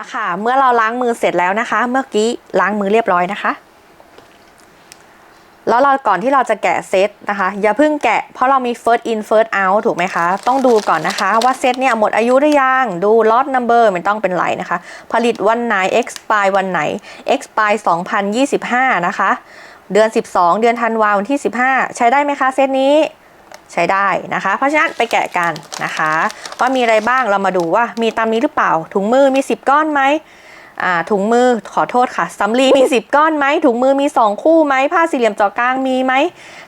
ละค่ะ เมื่อเราล้างมือเสร็จแล้วนะคะ เมื่อกี้ล้างมือเรียบร้อยนะคะ แล้วเราก่อนที่เราจะแกะเซตนะคะ อย่าเพิ่งแกะเพราะเรามี first in first out ถูกไหมคะ ต้องดูก่อนนะคะ ว่าเซตเนี่ยหมดอายุหรือยังดู lot number ไม่ต้องเป็นไรนะคะ ผลิตวันไหน expire วันไหน expire 2025 นะคะ เดือน 12 เดือนธันวาวันที่ 15 ใช้ได้ไหมคะเซตนี้ ใช้ได้นะคะ เพราะฉะนั้นไปแกะกันนะคะ ว่ามีอะไรบ้างเรามาดูว่ามีตามนี้หรือเปล่า ถุงมือมี 10 ก้อนไหมถุงมือขอโทษค่ะสำลีมี 10 ก้อนไหมถุงมือมี 2 คู่ไหมผ้าสี่เหลี่ยมเจอกลางมีไหม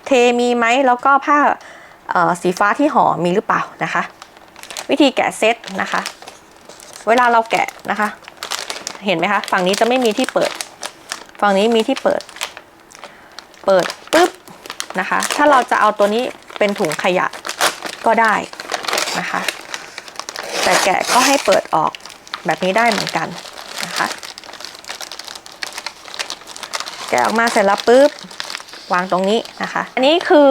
เทมีไหมแล้วก็ผ้าสีฟ้าที่ห่อมีหรือเปล่านะคะ วิธีแกะเซตนะคะ เวลาเราแกะนะคะ เห็นไหมคะฝั่งนี้จะไม่มีที่เปิด ฝั่งนี้มีที่เปิด เปิดปุ๊บนะคะ ถ้าเราจะเอาตัวนี้ เป็นถุงขยะก็ได้นะคะ แต่แกะก็ให้เปิดออกแบบนี้ได้เหมือนกันนะคะ แกะออกมาเสร็จแล้วปุ๊บวางตรงนี้นะคะ อันนี้คือ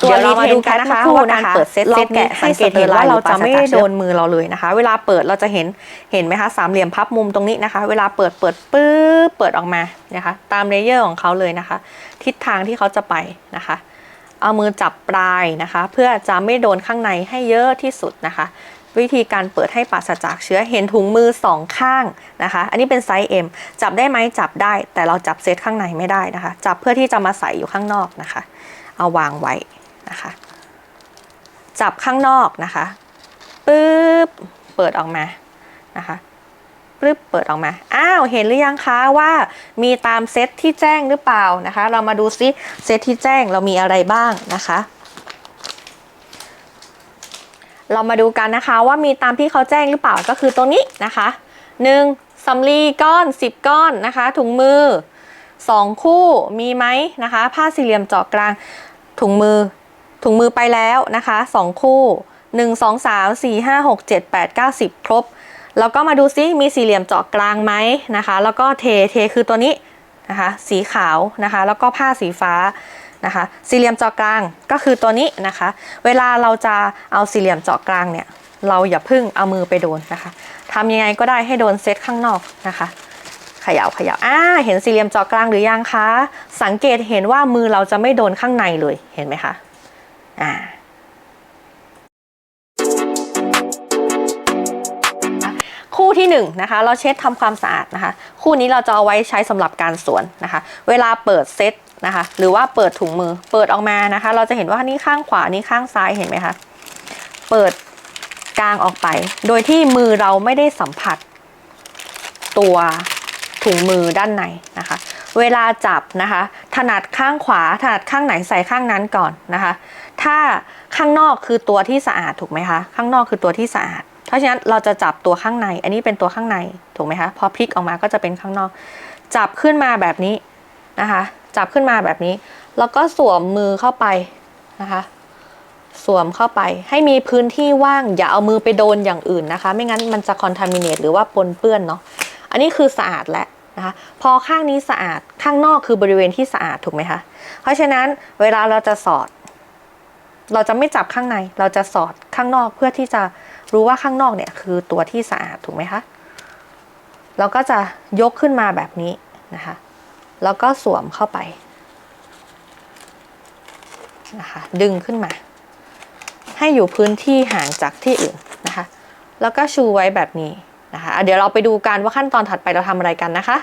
ตัวเดี๋ยวเรามาดูกันนะคะเมื่อครู่ว่าการนะคะเปิดเซตเราเซตแกะแกะสังเกตให้เห็นว่าสเตอร์ไลน์เราจะไม่หรือปราศจากเชื้อโดนมือเราเลยนะคะ เวลาเปิดเราจะเห็นเห็นไหมคะสามเหลี่ยมพับมุมตรงนี้นะคะ เวลาเปิดเปิดปุ๊บเปิดออกมานะคะ ตามเลเยอร์ของเขาเลยนะคะ ทิศทางที่เขาจะไปนะคะ เอามือจับปลายนะคะ เพื่อจะไม่โดนข้างในให้เยอะที่สุดนะคะ วิธีการเปิดให้ปราศจากเชื้อเห็นถุงมือสองข้างนะคะ อันนี้เป็นไซส์ M จับได้ไหมจับได้ แต่เราจับเซตข้างในไม่ได้นะคะ จับเพื่อที่จะมาใส่อยู่ข้างนอกนะคะ เอาวางไว้นะคะ จับข้างนอกนะคะปึ๊บเปิดออกมานะคะ ปึ๊บเปิดออกมา อ้าว เห็นหรือยังคะว่ามีตามเซตที่แจ้งหรือเปล่านะคะ เรามาดูซิเซตที่แจ้งเรามีอะไรบ้างนะคะเรามาดูกันนะคะว่ามีตามที่เขาแจ้งหรือเปล่าก็คือตรงนี้นะคะ1สำลีก้อน 10 ก้อนนะคะ ถุงมือ 2 คู่มีไหมนะคะ ผ้าสี่เหลี่ยมเจาะกลางถุงมือ ถุงมือไปแล้วนะคะ 2 คู่ 1 2 3 4 5 6 7 8 9 10 ครบ แล้วก็มาดูซิมีสี่เหลี่ยมเจาะกลางไหมนะคะ แล้วก็เทเทคือตัวนี้นะคะ สีขาวนะคะ แล้วก็ผ้าสีฟ้านะคะ สี่เหลี่ยมเจาะกลางก็คือตัวนี้นะคะ เวลาเราจะเอาสี่เหลี่ยมเจาะกลางเนี่ย เราอย่าพึ่งเอามือไปโดนนะคะทำยังไงก็ได้ให้โดนเซตข้างนอกนะคะขย่าเขย่าอ่าเห็นสี่เหลี่ยมเจาะกลางหรือยังคะ สังเกตเห็นว่ามือเราจะไม่โดนข้างในเลยเห็นไหมคะอ่า คู่ที่1นงนะคะเราเช็ดทำความสะอาดนะคะ คู่นี้เราจะเอาไว้ใช้สำหรับการสวนนะคะ เวลาเปิดเซตนะคะ หรือว่าเปิดถุงมือ เปิดออกมานะคะ เราจะเห็นว่านี่ข้างขวานี่ข้างซ้ายเห็นไหมคะเปิดกลางออกไป โดยที่มือเราไม่ได้สัมผัส ตัวถุงมือด้านในนะคะ เวลาจับนะคะ ถนัดข้างขวาถนัดข้างไหนใส่ข้างนั้นก่อนนะคะ ถ้าข้างนอกคือตัวที่สะอาดถูกไหมคะ ข้างนอกคือตัวที่สะอาด เพราะฉะนั้นเราจะจับตัวข้างใน อันนี้เป็นตัวข้างในถูกไหมคะ พอพลิกออกมาก็จะเป็นข้างนอก จับขึ้นมาแบบนี้นะคะ จับขึ้นมาแบบนี้ แล้วก็สวมมือเข้าไปนะคะ สวมเข้าไป ให้มีพื้นที่ว่าง อย่าเอามือไปโดนอย่างอื่นนะคะ ไม่งั้นมันจะคอนทามิเนตหรือว่าปนเปื้อนเนาะ อันนี้คือสะอาดแล้วนะคะพอข้างนี้สะอาดข้างนอกคือบริเวณที่สะอาดถูกไหมคะ เพราะฉะนั้นเวลาเราจะสอด เราจะไม่จับข้างใน เราจะสอดข้างนอกเพื่อที่จะ รู้ว่าข้างนอกเนี่ยคือตัวที่สะอาดถูกไหมคะ เราก็จะยกขึ้นมาแบบนี้นะคะ แล้วก็สวมเข้าไปนะคะดึงขึ้นมา ให้อยู่พื้นที่ห่างจากที่อื่นนะคะ แล้วก็ชูไว้แบบนี้นะคะะเดี๋ยวเราไปดูกันว่าขั้นตอนถัดไปเราทำอะไรกันนะคะ